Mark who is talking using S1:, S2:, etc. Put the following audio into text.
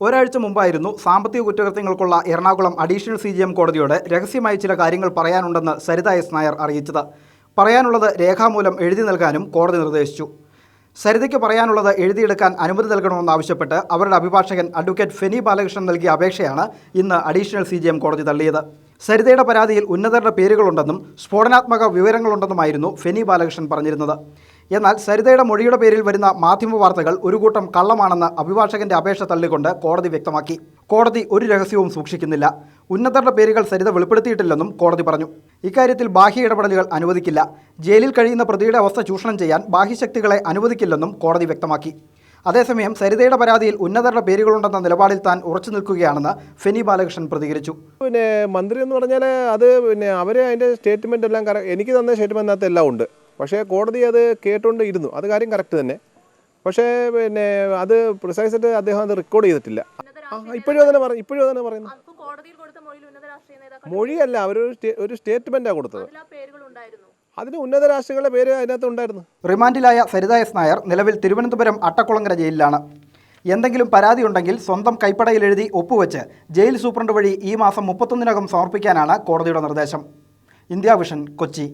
S1: ഒരാഴ്ച മുമ്പായിരുന്നു സാമ്പത്തിക കുറ്റകൃത്യങ്ങൾക്കുള്ള എറണാകുളം അഡീഷണൽ സി കോടതിയോട് രഹസ്യമായി ചില കാര്യങ്ങൾ പറയാനുണ്ടെന്ന് സരിത എസ് നായർ അറിയിച്ചത്. പറയാനുള്ളത് രേഖാമൂലം എഴുതി നൽകാനും കോടതി നിർദ്ദേശിച്ചു. സരിതയ്ക്ക് പറയാനുള്ളത് എഴുതിയെടുക്കാൻ അനുമതി നൽകണമെന്നാവശ്യപ്പെട്ട് അവരുടെ അഭിഭാഷകൻ അഡ്വക്കേറ്റ് ഫെനി ബാലകൃഷ്ണൻ നൽകിയ അപേക്ഷയാണ് ഇന്ന് അഡീഷണൽ സി കോടതി തള്ളിയത്. സരിതയുടെ പരാതിയിൽ ഉന്നതരുടെ പേരുകളുണ്ടെന്നും സ്ഫോടനാത്മക വിവരങ്ങളുണ്ടെന്നുമായിരുന്നു ഫെനി ബാലകൃഷ്ണൻ പറഞ്ഞിരുന്നത്. എന്നാൽ സരിതയുടെ മൊഴിയുടെ പേരിൽ വരുന്ന മാധ്യമ വാർത്തകൾ ഒരു കൂട്ടം കള്ളമാണെന്ന് അഭിഭാഷകന്റെ അപേക്ഷ തള്ളിക്കൊണ്ട് കോടതി വ്യക്തമാക്കി. കോടതി ഒരു രഹസ്യവും സൂക്ഷിക്കുന്നില്ല. ഉന്നതരുടെ പേരുകൾ സരിത വെളിപ്പെടുത്തിയിട്ടില്ലെന്നും കോടതി പറഞ്ഞു. ഇക്കാര്യത്തിൽ ബാഹ്യ ഇടപെടലുകൾ അനുവദിക്കില്ല. ജയിലിൽ കഴിയുന്ന പ്രതിയുടെ അവസ്ഥ ചൂഷണം ചെയ്യാൻ ബാഹ്യശക്തികളെ അനുവദിക്കില്ലെന്നും കോടതി വ്യക്തമാക്കി. അതേസമയം സരിതയുടെ പരാതിയിൽ ഉന്നതരുടെ പേരുകളുണ്ടെന്ന നിലപാടിൽ താൻ ഉറച്ചു നിൽക്കുകയാണെന്ന് ഫെനി ബാലകൃഷ്ണൻ പ്രതികരിച്ചു.
S2: പിന്നെ മന്ത്രി എന്ന് പറഞ്ഞാൽ അത് പിന്നെ അവരെ അതിന്റെ സ്റ്റേറ്റ്മെന്റ് എല്ലാം എനിക്ക് തന്ന സ്റ്റേറ്റ്മെന്റിനകത്ത് എല്ലാം ഉണ്ട്. പക്ഷേ കോടതി അത് കേട്ടുകൊണ്ട് ഇരുന്നു അത് കാര്യം കറക്റ്റ് തന്നെ. പക്ഷേ പിന്നെ അത് പ്രിസൈസായിട്ട് അദ്ദേഹം അത് റെക്കോർഡ് ചെയ്തിട്ടില്ല. ഇപ്പോഴും അതന്നെ പറയും ഇപ്പോഴും അതന്നെ പറയുന്നു മൊഴിയല്ല അവർ ഒരു സ്റ്റേറ്റ്മെന്റാണ് കൊടുത്തത്. അതിന് ഉന്നത രാഷ്ട്രീയങ്ങളുടെ പേര് അതിനകത്ത് ഉണ്ടായിരുന്നു.
S1: റിമാൻഡിലായ സരിത എസ് നായർ നിലവിൽ തിരുവനന്തപുരം അട്ടക്കുളങ്ങര ജയിലിലാണ്. എന്തെങ്കിലും പരാതി ഉണ്ടെങ്കിൽ സ്വന്തം കൈപ്പടയിൽ എഴുതി ഒപ്പുവെച്ച് ജയിൽ സൂപ്രണ്ട് വഴി ഈ മാസം മുപ്പത്തൊന്നിനകം സമർപ്പിക്കാനാണ് കോടതിയുടെ നിർദ്ദേശം. India Vision Kochi.